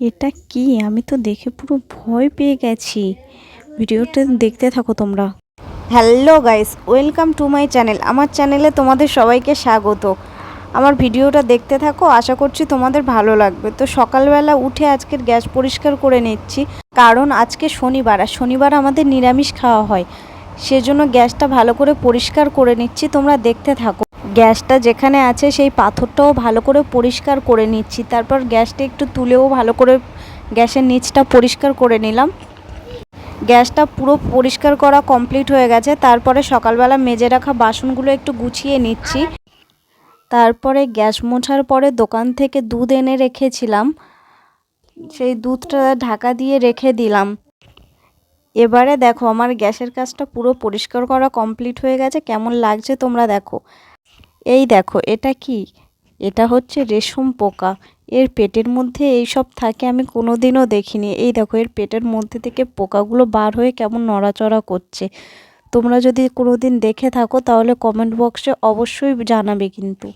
এটা কি? আমি তো দেখে পুরো ভয় পেয়ে গেছি। ভিডিওটা দেখতে থাকো তোমরা। Hello guys, welcome to my channel. আমার চ্যানেলে তোমাদের সবাইকে স্বাগত। আমার ভিডিওটা দেখতে থাকো, আশা করছি তোমাদের ভালো লাগবে। তো সকালবেলা উঠে আজকের গ্যাস পরিষ্কার করে নিচ্ছি। কারণ আজকে শনিবার, আর শনিবার আমাদের নিরামিষ খাওয়া হয়। সেজন্য গ্যাসটা ভালো করে পরিষ্কার করে নিচ্ছি। তোমরা দেখতে থাকো। গ্যাসটা যেখানে আছে সেই পাথরটাও ভালো করে পরিষ্কার করে নিচ্ছি। তারপর গ্যাসটা একটু তুলেও ভালো করে গ্যাসের নিচটা পরিষ্কার করে নিলাম। গ্যাসটা পুরো পরিষ্কার করা কমপ্লিট হয়ে গেছে। তারপরে সকালবেলা মেজে রাখা বাসনগুলো একটু গুছিয়ে নিচ্ছি। তারপরে গ্যাস মোছার পরে দোকান থেকে দুধ এনে রেখেছিলাম। সেই দুধটা ঢাকা দিয়ে রেখে দিলাম। এবারে দেখো, আমার গ্যাসের কাজটা পুরো পরিষ্কার করা কমপ্লিট হয়ে গেছে। কেমন লাগছে তোমরা দেখো। এই দেখো, এটা কি? এটা হচ্ছে রেশম পোকা। এর পেটের মধ্যে এই সব থাকে, আমি কোনো দিনও দেখিনি। এই দেখো, এর পেটের মধ্যে থেকে পোকাগুলো বার হয়ে কেমন নড়াচড়া করছে। তোমরা যদি কোনো দিন দেখে থাকো, তাহলে কমেন্ট বক্সে অবশ্যই জানাবে কিন্তু।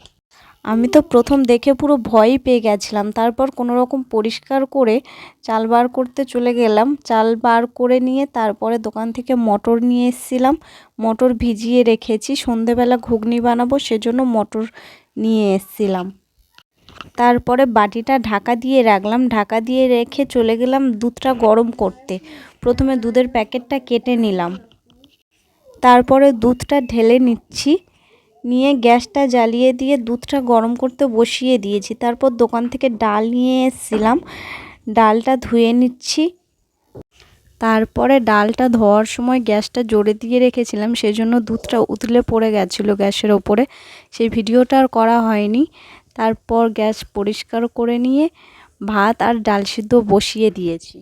আমি তো প্রথম দেখে পুরো ভয়ই পেয়ে গেছিলাম। তারপর কোনো রকম পরিষ্কার করে চাল বার করতে চলে গেলাম। চাল বার করে নিয়ে তারপরে দোকান থেকে মটর নিয়ে এসেছিলাম। মটর ভিজিয়ে রেখেছি। সন্ধেবেলা ঘুগনি বানাবো সেজন্য মটর নিয়ে এসেছিলাম। তারপরে বাটিটা ঢাকা দিয়ে রাখলাম। ঢাকা দিয়ে রেখে চলে গেলাম দুধটা গরম করতে। প্রথমে দুধের প্যাকেটটা কেটে নিলাম। তারপরে দুধটা ঢেলে নিচ্ছি। নিয়ে গ্যাসটা জ্বালিয়ে দিয়ে দুধটা গরম করতে বসিয়ে দিয়েছি। তারপর দোকান থেকে ডাল নিয়ে এসেছিলাম। ডালটা ধুয়ে নিচ্ছি। তারপরে ডালটা ধোয়ার সময় গ্যাসটা জোরে দিয়ে রেখেছিলাম, সেজন্য দুধটা উতলে পড়ে গেছিল গ্যাসের ওপরে। সেই ভিডিওটা আর করা হয়নি। তারপর গ্যাস পরিষ্কার করে নিয়ে ভাত আর ডাল সিদ্ধ বসিয়ে দিয়েছি।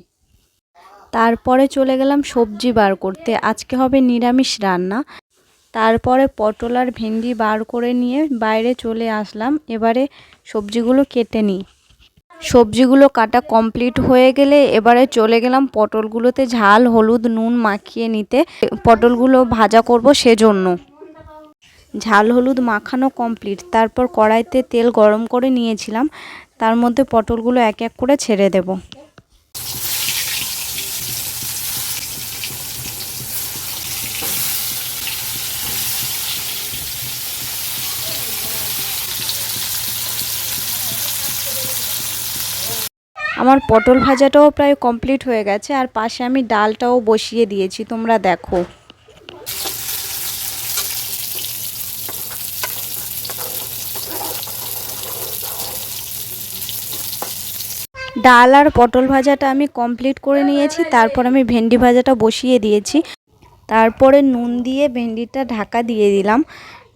তারপরে চলে গেলাম সবজি বার করতে। আজকে হবে নিরামিষ রান্না। তারপরে পটল আর ভেন্ডি বার করে নিয়ে বাইরে চলে আসলাম। এবারে সবজিগুলো কেটে নিই। সবজিগুলো কাটা কমপ্লিট হয়ে গেলে এবারে চলে গেলাম পটলগুলোতে ঝাল, হলুদ, নুন মাখিয়ে নিতে। পটলগুলো ভাজা করব সেজন্য। ঝাল, হলুদ মাখানো কমপ্লিট। তারপর কড়াইতে তেল গরম করে নিয়েছিলাম। তার মধ্যে পটলগুলো এক এক করে ছেড়ে দেব। আমার পটল ভাজাটাও প্রায় কমপ্লিট হয়ে গেছে, আর পাশে আমি ডালটাও বসিয়ে দিয়েছি, তোমরা দেখো। ডাল আর পটল ভাজাটা আমি কমপ্লিট করে নিয়েছি, তারপর আমি ভেন্ডি ভাজাটা বসিয়ে দিয়েছি। তারপরে নুন দিয়ে ভেন্ডিটা ঢাকা দিয়ে দিলাম।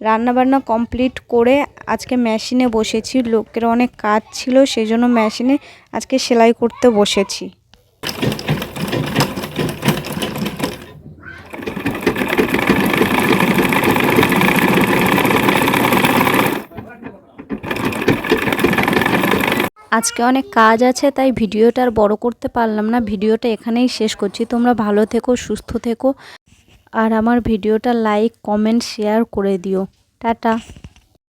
রান্নাবান্না কমপ্লিট করে আজকে মেশিনে বসেছি। লোকের অনেক কাজ ছিল সেই জন্য মেশিনে আজকে সেলাই করতে বসেছি। আজকে অনেক কাজ আছে, তাই ভিডিওটা আর বড় করতে পারলাম না। ভিডিওটা এখানেই শেষ করছি। তোমরা ভালো থেকো, সুস্থ থেকো। আর আমার ভিডিওটা লাইক কমেন্ট শেয়ার করে দিও। টাটা।